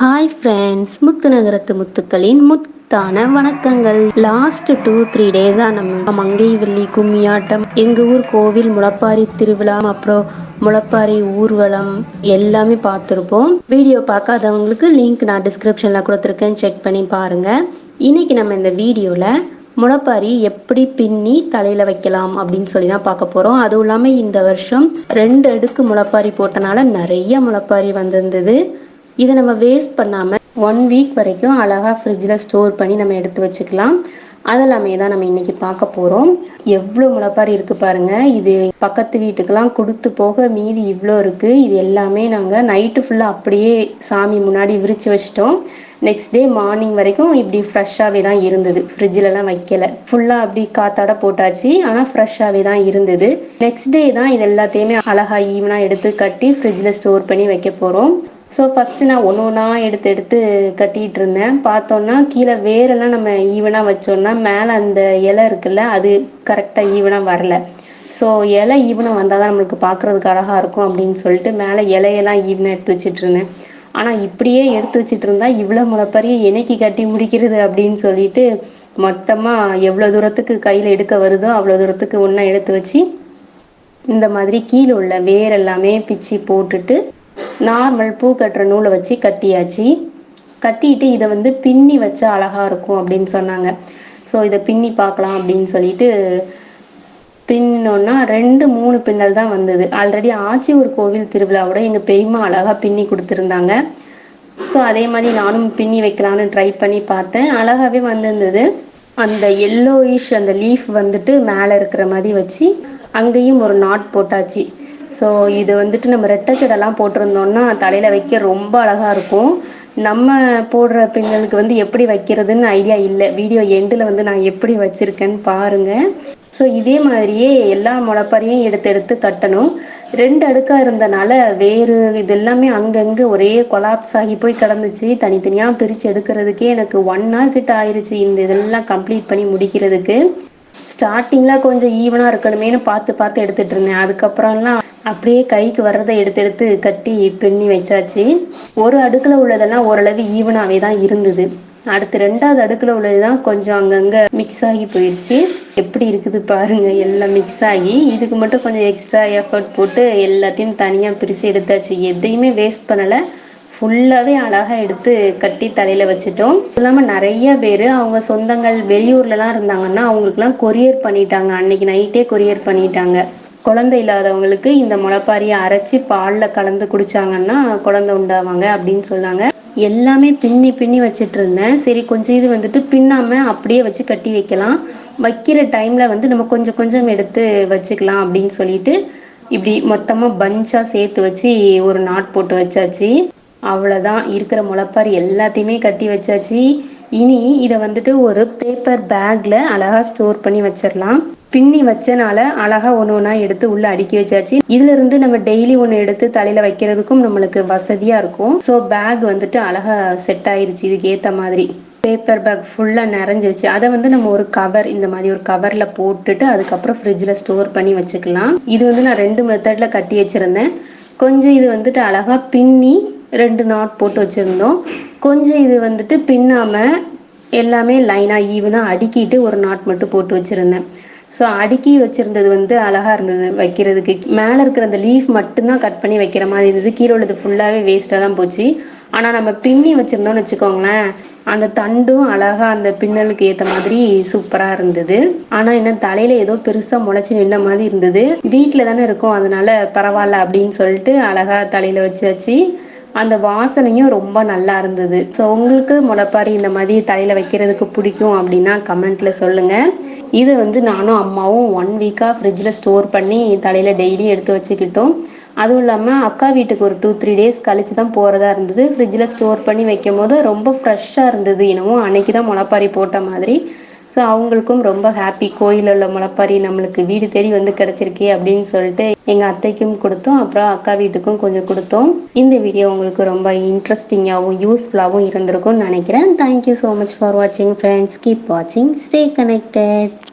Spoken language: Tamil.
ஹாய் ஃப்ரெண்ட்ஸ் முத்து நகரத்து முத்துக்களின் முத்தான வணக்கங்கள். லாஸ்ட் டூ த்ரீ டேஸாக நம்ம மங்கை வெள்ளி கும்மியாட்டம். எங்கள் ஊர் கோவில் முளப்பாரி திருவிழா அப்புறம் முளப்பாரி ஊர்வலம் எல்லாமே பார்த்துருப்போம். வீடியோ பார்க்காதவங்களுக்கு லிங்க் நான் டிஸ்கிரிப்ஷனில் கொடுத்துருக்கேன் செக் பண்ணி பாருங்கள் இன்றைக்கி நம்ம இந்த வீடியோவில் முளப்பாரி எப்படி பின்னி தலையில் வைக்கலாம் அப்படின்னு சொல்லி தான் பார்க்க போகிறோம் அதுவும் இல்லாமல் இந்த வருஷம் ரெண்டு அடுக்கு முளப்பாரி போட்டனால நிறைய முளப்பாரி வந்திருந்தது. இதை நம்ம வேஸ்ட் பண்ணாமல் ஒன் வீக் வரைக்கும் அழகாக ஃப்ரிட்ஜில் ஸ்டோர் பண்ணி நம்ம எடுத்து வச்சுக்கலாம். அதெல்லாமே தான் நம்ம இன்றைக்கி பார்க்க போகிறோம் எவ்வளோ முளைப்பாரி இருக்குது பாருங்கள் இது பக்கத்து வீட்டுக்கெலாம் கொடுத்து போக மீதி இவ்வளோ இருக்குது இது எல்லாமே நாங்கள் நைட்டு ஃபுல்லாக அப்படியே சாமி முன்னாடி விரித்து வச்சிட்டோம். நெக்ஸ்ட் டே மார்னிங் வரைக்கும் இப்படி ஃப்ரெஷ்ஷாகவே தான் இருந்தது. ஃப்ரிட்ஜிலலாம் வைக்கல. ஃபுல்லாக அப்படி காத்தாட போட்டாச்சு. ஆனால் ஃப்ரெஷ்ஷாகவே தான் இருந்தது. நெக்ஸ்ட் டே தான் இது எல்லாத்தையுமே அழகாக ஈவனாக எடுத்து கட்டி ஃப்ரிட்ஜில் ஸ்டோர் பண்ணி வைக்க போகிறோம் ஸோ ஃபஸ்ட்டு நான் ஒன்று ஒன்றா எடுத்து எடுத்து கட்டிகிட்டு இருந்தேன். பார்த்தோன்னா கீழே வேரெல்லாம் நம்ம ஈவனாக வச்சோன்னா மேலே அந்த இலை இருக்குல்ல அது கரெக்டாக ஈவனாக வரல. ஸோ இலை ஈவனாக வந்தால் தான் நம்மளுக்கு பார்க்குறதுக்கு அழகாக இருக்கும் அப்படின்னு சொல்லிட்டு மேலே இலையெல்லாம் ஈவனாக எடுத்து வச்சுட்டு இருந்தேன். ஆனால் இப்படியே எடுத்து வச்சுட்டு இருந்தால் இவ்வளோ முளைப்பறிய என்னைக்கு கட்டி முடிக்கிறது அப்படின்னு சொல்லிட்டு மொத்தமாக எவ்வளோ தூரத்துக்கு கையில் எடுக்க வருதோ அவ்வளோ தூரத்துக்கு ஒன்றா எடுத்து வச்சு இந்த மாதிரி கீழே உள்ள வேர் எல்லாமே பிச்சு போட்டுட்டு நார்மல் பூ கட்டுற நூலை வச்சு கட்டியாச்சு. கட்டிட்டு இதை வந்து பின்னி வச்சா அழகாக இருக்கும் அப்படின்னு சொன்னாங்க. ஸோ இதை பின்னி பார்க்கலாம் அப்படின்னு சொல்லிட்டு பின்னோன்னா ரெண்டு மூணு பின்னல் தான் வந்தது. ஆல்ரெடி ஆச்சி ஒரு கோவில் திருவிழாவோட எங்கள் பெரியம்மா அழகாக பின்னி கொடுத்துருந்தாங்க. ஸோ அதே மாதிரி நானும் பின்னி வைக்கலான்னு ட்ரை பண்ணி பார்த்தேன். அழகாகவே வந்திருந்தது. அந்த எல்லோயிஷ் அந்த லீஃப் வந்துட்டு மேலே இருக்கிற மாதிரி வச்சு அங்கேயும் ஒரு நாட் போட்டாச்சு. ஸோ இது வந்துட்டு நம்ம ரெட்டச்சடெல்லாம் போட்டிருந்தோம்னா தலையில் வைக்க ரொம்ப அழகாக இருக்கும். நம்ம போடுற பெண்களுக்கு வந்து எப்படி வைக்கிறதுன்னு ஐடியா இல்லை. வீடியோ எண்டில் வந்து நான் எப்படி வச்சுருக்கேன்னு பாருங்கள் ஸோ இதே மாதிரியே எல்லா முளைப்பாரியும் எடுத்து எடுத்து கட்டணும் ரெண்டு அடுக்காக இருந்தனால வேறு இது எல்லாமே அங்கங்கே ஒரே கொலாப்ஸ் ஆகி போய் கிடந்துச்சு. தனித்தனியாக பிரித்து எடுக்கிறதுக்கே எனக்கு ஒன் ஹவர் கிட்ட ஆயிடுச்சு இந்த இதெல்லாம் கம்ப்ளீட் பண்ணி முடிக்கிறதுக்கு. ஸ்டார்டிங்கில் கொஞ்சம் ஈவனாக இருக்கணுமேனு பார்த்து பார்த்து எடுத்துகிட்டு இருந்தேன். அதுக்கப்புறம்லாம் அப்படியே கைக்கு வர்றதை எடுத்து எடுத்து கட்டி பின்னி வச்சாச்சு. ஒரு அடுக்கில் உள்ளதெல்லாம் ஓரளவு ஈவனாகவே தான் இருந்தது. அடுத்து ரெண்டாவது அடுக்கில் உள்ளது தான் கொஞ்சம் அங்கங்கே மிக்ஸ் ஆகி போயிடுச்சு எப்படி இருக்குது பாருங்கள் எல்லாம் மிக்ஸ் ஆகி. இதுக்கு மட்டும் கொஞ்சம் எக்ஸ்ட்ரா எஃபர்ட் போட்டு எல்லாத்தையும் தனியாக பிரித்து எடுத்தாச்சு. எதையுமே வேஸ்ட் பண்ணலை. ஃபுல்லாகவே அழகாக எடுத்து கட்டி தலையில் வச்சுட்டோம். இல்லாமல் நிறைய பேர் அவங்க சொந்தங்கள் வெளியூர்லலாம் இருந்தாங்கன்னா அவங்களுக்குலாம் கொரியர் பண்ணிட்டாங்க. அன்னைக்கு நைட்டே கொரியர் பண்ணிட்டாங்க. குழந்தை இல்லாதவங்களுக்கு இந்த முளைப்பாரியை அரைச்சி பாலில் கலந்து குடித்தாங்கன்னா குழந்தை உண்டாவாங்க அப்படின்னு சொன்னாங்க எல்லாமே பின்னி பின்னி வச்சுட்டு இருந்தேன். சரி கொஞ்சம் இது வந்துட்டு பின்னாமல் அப்படியே வச்சு கட்டி வைக்கலாம். வைக்கிற டைமில் வந்து நம்ம கொஞ்சம் கொஞ்சம் எடுத்து வச்சுக்கலாம் அப்படின்னு சொல்லிட்டு இப்படி மொத்தமாக பஞ்சாக சேர்த்து வச்சு ஒரு நாட் போட்டு வச்சாச்சு. அவ்வளோதான் இருக்கிற முளைப்பாரி எல்லாத்தையுமே கட்டி வச்சாச்சு. இனி இதை வந்துட்டு ஒரு பேப்பர் பேக்கில் அழகாக ஸ்டோர் பண்ணி வச்சிடலாம். பின்னி வச்சனால அழகாக ஒன்று ஒன்றா எடுத்து உள்ளே அடுக்கி வச்சாச்சு. இருந்து நம்ம டெய்லி ஒன்று எடுத்து தலையில் வைக்கிறதுக்கும் நம்மளுக்கு வசதியாக இருக்கும். ஸோ பேக் வந்துட்டு அழகாக செட் ஆயிருச்சு. இதுக்கு ஏற்ற மாதிரி பேப்பர் பேக் ஃபுல்லாக நிறைஞ்சிருச்சு அதை வந்து நம்ம ஒரு கவர் இந்த மாதிரி ஒரு கவரில் போட்டுட்டு அதுக்கப்புறம் ஃப்ரிட்ஜில் ஸ்டோர் பண்ணி வச்சுக்கலாம். இது வந்து நான் ரெண்டு மெத்தடில் கட்டி வச்சுருந்தேன். கொஞ்சம் இது வந்துட்டு அழகாக பின்னி ரெண்டு நாட் போட்டு வச்சுருந்தோம். கொஞ்சம் இது வந்துட்டு பின்னாமல் எல்லாமே லைனாக ஈவனாக அடுக்கிட்டு ஒரு நாட் மட்டும் போட்டு வச்சுருந்தேன். ஸோ அடுக்கி வச்சுருந்தது வந்து அழகாக இருந்தது வைக்கிறதுக்கு. மேலே இருக்கிற அந்த லீஃப் மட்டும்தான் கட் பண்ணி வைக்கிற மாதிரி இருந்தது. கீழே உள்ளது ஃபுல்லாகவே வேஸ்ட்டாக தான் போச்சு. ஆனால் நம்ம பின்னி வச்சுருந்தோம்னு வச்சுக்கோங்களேன் அந்த தண்டும் அழகாக அந்த பின்னலுக்கு ஏற்ற மாதிரி சூப்பராக இருந்தது. ஆனால் என்ன தலையில் ஏதோ பெருசாக முளைச்சி நின்ற மாதிரி இருந்தது. வீட்டில் தானே இருக்கும் அதனால பரவாயில்ல அப்படின்னு சொல்லிட்டு அழகாக தலையில் வச்சாச்சு. அந்த வாசனையும் ரொம்ப நல்லா இருந்தது. ஸோ உங்களுக்கு முளைப்பாரி இந்த மாதிரி தலையில் வைக்கிறதுக்கு பிடிக்கும் அப்படின்னா கமெண்ட்டில் சொல்லுங்கள் இது வந்து நானும் அம்மாவும் ஒன் வீக்காக ஃப்ரிட்ஜில் ஸ்டோர் பண்ணி தலையில் டெய்லி எடுத்து வச்சுக்கிட்டோம். அதுவும் இல்லாமல் அக்கா வீட்டுக்கு ஒரு டூ த்ரீ டேஸ் கழித்து தான் போகிறதா இருந்தது. ஃப்ரிட்ஜில் ஸ்டோர் பண்ணி வைக்கும் போது ரொம்ப ஃப்ரெஷ்ஷாக இருந்தது. என்னமோ அன்னைக்கு தான் முளைப்பாரி போட்ட மாதிரி. ஸோ அவங்களுக்கும் ரொம்ப ஹாப்பி கோயிலில் உள்ள முளைப்பாரி நம்மளுக்கு வீடு தேடி வந்து கிடச்சிருக்கே அப்படின்னு சொல்லிட்டு எங்கள் அத்தைக்கும் கொடுத்தோம். அப்புறம் அக்கா வீட்டுக்கும் கொஞ்சம் கொடுத்தோம். இந்த வீடியோ உங்களுக்கு ரொம்ப இன்ட்ரெஸ்டிங்காகவும் யூஸ்ஃபுல்லாகவும் இருந்திருக்கும்னு நினைக்கிறேன். தேங்க்யூ ஸோ மச் ஃபார் வாட்சிங் ஃப்ரெண்ட்ஸ் கீப் வாட்சிங் ஸ்டே கனெக்டட்